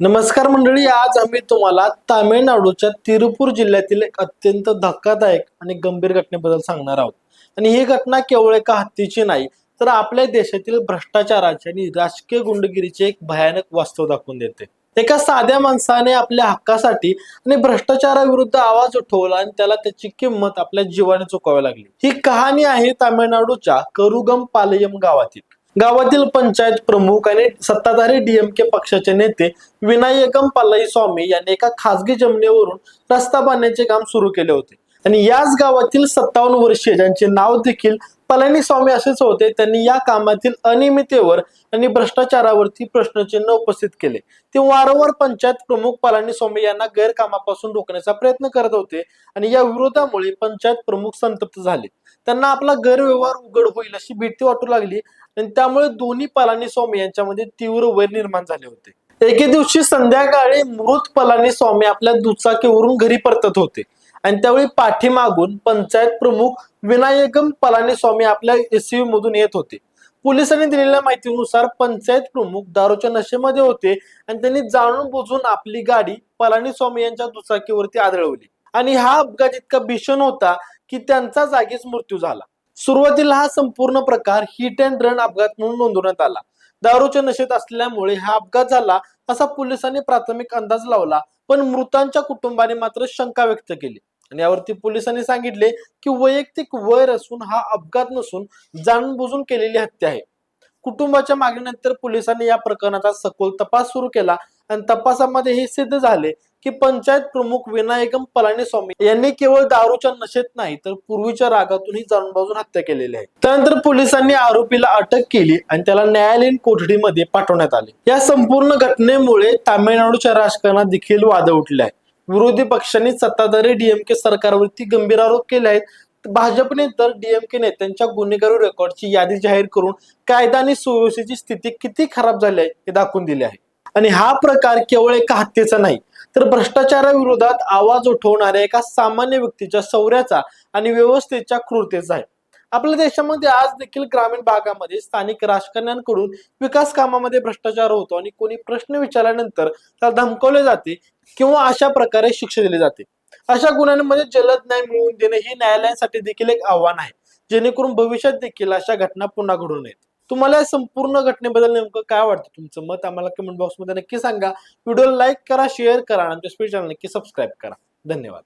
नमस्कार मंडळी आज आम्ही तुम्हाला तामिळनाडूच्या तिरुपूर जिल्ह्यातील एक अत्यंत धक्कादायक आणि गंभीर घटनेबद्दल सांगणार आहोत. आणि ही घटना केवळ एका हत्तीची नाही तर आपल्या देशातील भ्रष्टाचाराची आणि राजकीय गुंडगिरीचे एक भयानक वास्तव दाखवून देते. एका साध्या माणसाने आपल्या हक्कासाठी आणि भ्रष्टाचाराविरुद्ध आवाज उठवला आणि त्याला त्याची किंमत आपल्या जीवाने चुकावी लागली. ही कहाणी आहे तामिळनाडूच्या करुगम पालयम गावातील. गावातील पंचायत प्रमुख आणि सत्ताधारी डीएमके पक्षाचे नेते विनायकम पल्लाई स्वामी यांनी एका खासगी जमिनीवरून रस्ता बांधण्याचे काम सुरू केले होते. आणि याच गावातील सत्तावन्न वर्षीय ज्यांचे नाव देखील पळणीस्वामी असेच होते त्यांनी या कामातील अनियमितेवर आणि भ्रष्टाचारावरती प्रश्नचिन्ह उपस्थित केले. ते वारंवार पंचायत प्रमुख पळणीस्वामी यांना गैरकामापासून रोखण्याचा प्रयत्न करत होते आणि या विरोधामुळे पंचायत प्रमुख संतप्त झाले. त्यांना आपला गैरव्यवहार उघड होईल अशी भीती वाटू लागली आणि त्यामुळे दोन्ही पलानीस्वामी यांच्यामध्ये तीव्र वैर निर्माण झाले होते. एके दिवशी संध्याकाळी मृत पलानीस्वामी आपल्या दुचाकीवरून घरी परतत होते. आणि त्यावेळी पाठीमागून पंचायत प्रमुख विनायकम पलानीस्वामी आपल्या एसयू मधून येत होते. पोलिसांनी दिलेल्या माहितीनुसार पंचायत प्रमुख दारूच्या नशेमध्ये होते आणि त्यांनी जाणून बुजून आपली गाडी पलानीस्वामी यांच्या दुचाकीवरती आदळवली. आणि हा अपघात इतका भीषण होता की त्यांचा जागीच मृत्यू झाला. सुरुवातीला हा संपूर्ण प्रकार हिट अँड रन अपघात म्हणून नोंदवण्यात आला. दारूच्या नशेत असल्यामुळे हा अपघात झाला असा पोलिसांनी प्राथमिक अंदाज लावला पण मृतांच्या कुटुंबाने मात्र शंका व्यक्त केली. आणि यावरती पोलिसांनी सांगितले की वैयक्तिक वैर असून हा अपघात नसून जाणबुजून केलेली हत्या आहे. कुटुंबाच्या मागणीनंतर पोलिसांनी या प्रकरणाचा सखोल तपास सुरू केला आणि तपासामध्ये हे सिद्ध झाले की पंचायत प्रमुख विनायकम पलानीस्वामी यांनी केवळ दारूच्या नशेत नाही तर पूर्वीच्या रागातूनही जाणबाजून हत्या केलेली आहे. त्यानंतर पोलिसांनी आरोपीला अटक केली आणि त्याला न्यायालयीन कोठडीमध्ये पाठवण्यात आले. या संपूर्ण घटनेमुळे तामिळनाडूच्या राजकारणात देखील वाद उठले आहे विरोधी पक्षांनी सत्ताधारी डीएमके सरकारवरती गंभीर आरोप केले आहेत. भाजपने तर डीएमके नेत्यांच्या गुन्हेगारी रेकॉर्डची यादी जाहीर करून कायदा आणि सुव्यवस्थेची स्थिती किती खराब झाली आहे हे दाखवून दिले आहे. आणि हा प्रकार केवळ एका हत्येचा नाही तर भ्रष्टाचाराविरोधात आवाज उठवणाऱ्या एका सामान्य व्यक्तीच्या शौर्याचा आणि व्यवस्थेच्या क्रूरतेचा आहे. आपल्या देशामध्ये आज देखील ग्रामीण भागामध्ये स्थानिक राजकारण्यांकडून विकास कामामध्ये भ्रष्टाचार होतो आणि कोणी प्रश्न विचारल्यानंतर त्याला धमकवले जाते किंवा अशा प्रकारे शिक्षा दिली जाते. अशा गुन्ह्यांमध्ये जलद न्याय मिळवून देणे हे न्यायालयासाठी देखील एक आव्हान आहे. जेणेकरून भविष्यात देखील अशा घटना पुन्हा घडू नयेत. तुम्हाला या संपूर्ण घटनेबद्दल नेमकं काय वाटतं तुमचं मत आम्हाला कमेंट बॉक्समध्ये नक्की सांगा. व्हिडिओ लाईक करा शेअर करा आणि आमच्या स्पीड चॅनल नक्की सबस्क्राईब करा. धन्यवाद.